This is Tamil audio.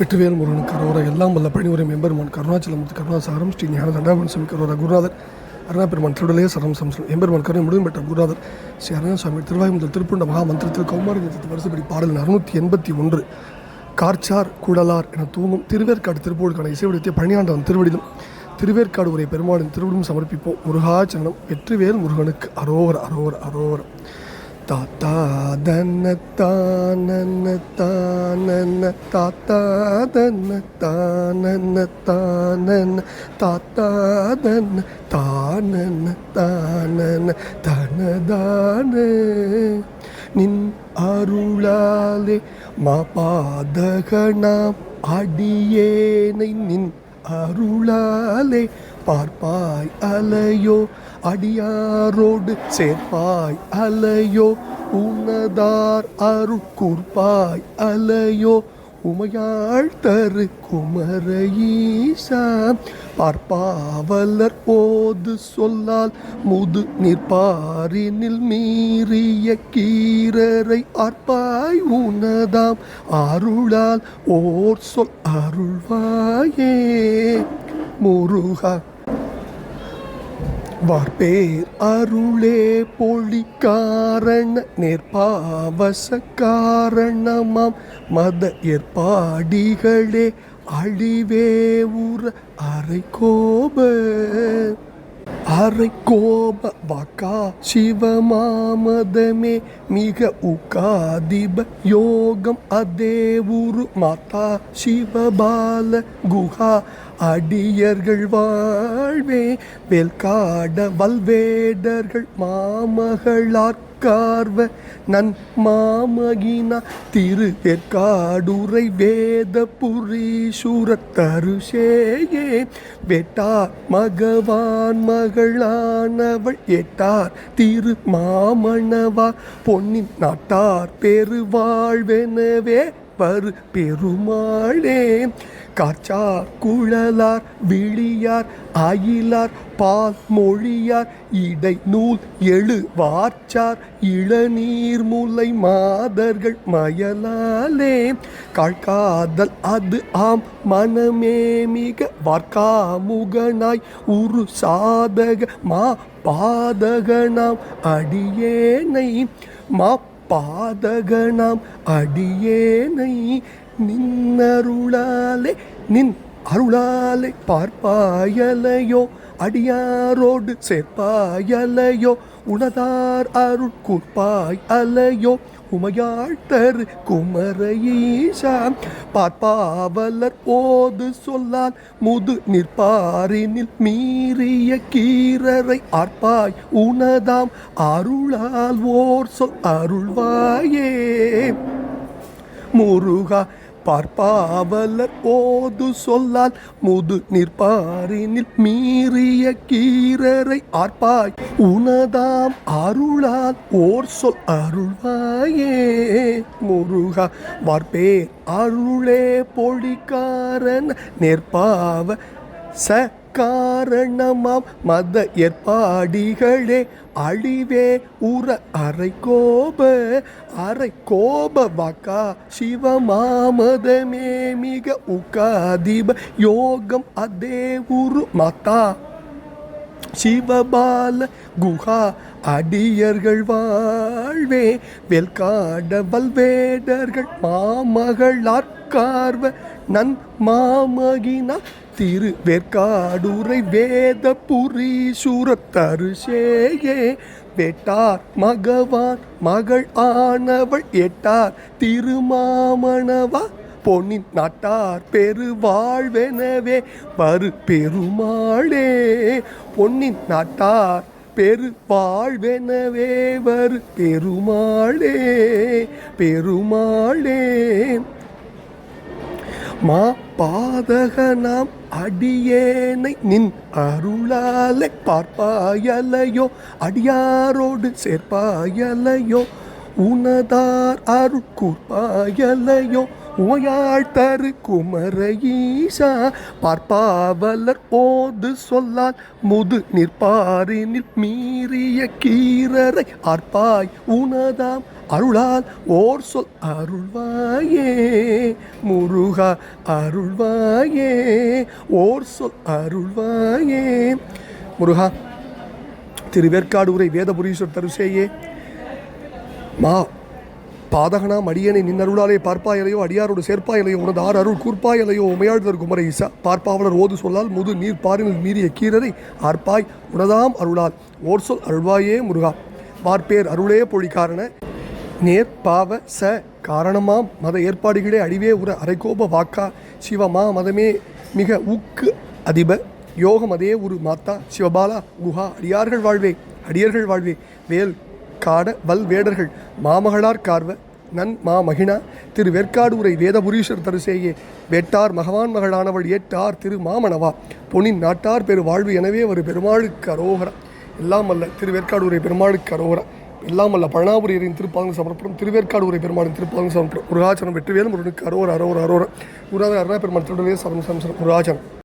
வெற்றிவேல் முருகன் கரோரா. எல்லாம் வல்ல பணிவுரை மெம்பெருமான் கருணாச்சலமுத்து கருணாசாரம் ஸ்ரீ ஞான தண்டாபன் சுவாமி கரோரா. குருநாதர் அருணாபெருமான் திருடலே சரம் சம்சம் எம்பெருமான் கருணை முடிவு பெற்ற குருநாதர் ஸ்ரீ அருணாசுவாமி திருவாய் முதல் திருப்புண்ட மகா மந்திரத்தில் கௌமாரி வருஷப்படி பாடல் அறுநூற்றி எண்பத்தி ஒன்று கார்ச்சார் குடலார் என தூங்கும் திருவேற்காடு திருப்பூருக்கான இசைவடித்தை பழனியாண்டவன் திருவடிலும் திருவேற்காடு உரை பெருமாளின் திருவிடும் சமர்ப்பிப்போம். முருகாச்சரணம் வெற்றிவேல் முருகனுக்கு அரோவர் அரோவர் அரோவர் താത്താതന്ന താനെന്ന താനെന്ന താത്താതന്ന താനെന്ന താനെന്ന താത്താതന്ന താനെന്ന അരുളാലെ മപാദകണ അടിയേനെ. നിൻ അരുളാലെ பார்ப்பாய் அலையோ அடியாரோடு சேர்ப்பாய் அலையோ உன்னதார் அருள் அலையோ உமையாள் தரு குமரஈசா பார்ப்பாவலர் போது சொல்லால் முது நிற்பாரினில் மீறிய கீரரை ஆர்ப்பாய் உனதாம் அருளால் ஓர் சொல் அருள்வாயே. முருகா வார்பேர் அருளே பொழி காரண நேர்பாவச காரணமாம் மத ஏற்பாடிகளே அழிவே உற அரை கோப அரை கோப வாக்கா சிவமாமதமே மிக உகாதிப யோகம் அதே உரு மாதா சிவபால குஹா அடியர்கள் வாழ்வே வெல்காட வல்வேடர்கள் மாமகளார் கார்வ நன் மாமகினா திரு வெற்காடுரை வேத புரீசுரத்தருஷேயே வெட்டார் மகவான் மகளானவள் எட்டார் திரு மாமணவா பொன்னின் நாட்டார் பெருவாழ்வெனவே பரு பெருமாளே. காற்றார் குழலார் விழியார் அயிலார் பால் மொழியார் இடை நூல் எழு வார்ச்சார் இளநீர் முலை மாதர்கள் மயலாலே. காழ்காதல் அது ஆம் மனமே மிக வார்க்காமுகனாய் உரு சாதக மா பாதகனாம் அடியேனை. மா பாதகனாம் அடியேனை. நின்னருளாலே நின் அருளாலே பார்ப்பாயலையோ அடியாரோடு சேர்ப்பாயலையோ உனதார் அருள் கூர்ப்பாய் அலையோ உமையாழ்த்தர் தரு பார்ப்பாவலர் போது சொல்லால் முது நிற்பாரினில் மீறிய கீரரை ஆர்ப்பாய் உனதாம் அருளால் ஓர் சொல் அருள்வாயே. முருகா பார்ப்பாவலர் போது சொல்லால் முது நிற்பாரினில் மீறிய கீரரை ஆர்ப்பாய். உனதாம் அருளால் ஓர் சொல் அருள்வாயே. முருகா வார்ப்பே அருளே பொழிக்காரன் நெற்பாவ ச காரணமாம். மத ஏற்பாடிகளே அழிவே உற அரை கோப அரை கோப வாக்கா. சிவமாமதமே மிக உகாதிப யோகம் அதே உரு மாதா சிவபால குஹா அடியர்கள் வாழ்வே வெல்காட வல்வேடர்கள் மாமகளார் கார்வ நன் மாமகினா திரு வேற்காடுரை வேத புரீசுர தருஷேயே வெட்டார் மகவான் மகள் ஆனவள் எட்டார் திருமாமணவா. பொன்னின் நாட்டார் பெருவாழ்வெனவே வரு பெருமாளே. பொன்னின் நாட்டார் பெருவாழ்வெனவே வரு பெருமாளே. பெருமாளே. மா பாதகனாம் அடியேனை நின் அருளாலே பார்ப்பாயலையோ அடியாரோடு சேர்ப்பாயலையோ உனதார் அருள் கூர்ப்பாயலையோ ஓயாழ்த்தரு தரு குமரஈசா பார்ப்பாவலர் போது சொல்லால் முது நிற்பாரினில் மீறிய கீரரை ஆர்ப்பாய் உனதாம் அருளால் ஓர் சொல் அருள்வாயே. முருகா அருள்வாயே. ஓர் சொல் அருள்வாயே. முருகா திருவேற்காடு உரை வேதபுரீஸ்வர் தருசேயே. மா பாதகனாம் அடியனை நின்னருளாலே பார்ப்பாயலையோ அடியாரோடு சேர்ப்பாயலையோ உனது ஆறு அருள் கூர்ப்பாயலையோ உமையாழ்தர் குமர ஈசா. பார்ப்பாவலர் ஓது சொல்லால் முது நீர் பாரினில் மீறிய கீரரை ஆர்ப்பாய் உனதாம் அருளால். ஓர் சொல் அருள்வாயே முருகா. பார்ப்பேர் அருளே பொழிக்காரண நேர் பாவ ச காரணமாம் மத ஏற்பாடுகளே அடிவே உற அரைக்கோப வாக்கா. சிவமா மதமே மிக ஊக்கு அதிப. யோகம் அதே ஒரு மாத்தா. சிவபாலா குஹா அடியார்கள் வாழ்வே அடியர்கள் வாழ்வே. வேல் காட வல்வேடர்கள் மாமகளார் கார்வ நன் மா மகினா திரு வேற்காடு உரை வேதபுரீஸ்வர் தரிசேயே வேட்டார் மகவான் மகளானவள் ஏட்டார் திரு மாமணவா பொன்னின் நாட்டார் பெரு வாழ்வு எனவே ஒரு பெருமாளுக்கு அரோகரா. எல்லாம் அல்ல திரு வேற்காடு உரை பெருமாளுக்கு அரோகரா. எல்லாம் அல்ல பழனாபுரியரின் திருப்பாங்க சமர்ப்பணம் திருவேற்காடு உரை பெருமாளின் திருப்பாங்க சமர்ப்பணம். முருகாச்சனம் வெற்றிவேலும் முருகனுக்கு அரோர் அரோர் அரோர குருநாதர் அருணா பெருமாள் திருடவே சரம் சரம் முருகாச்சனம்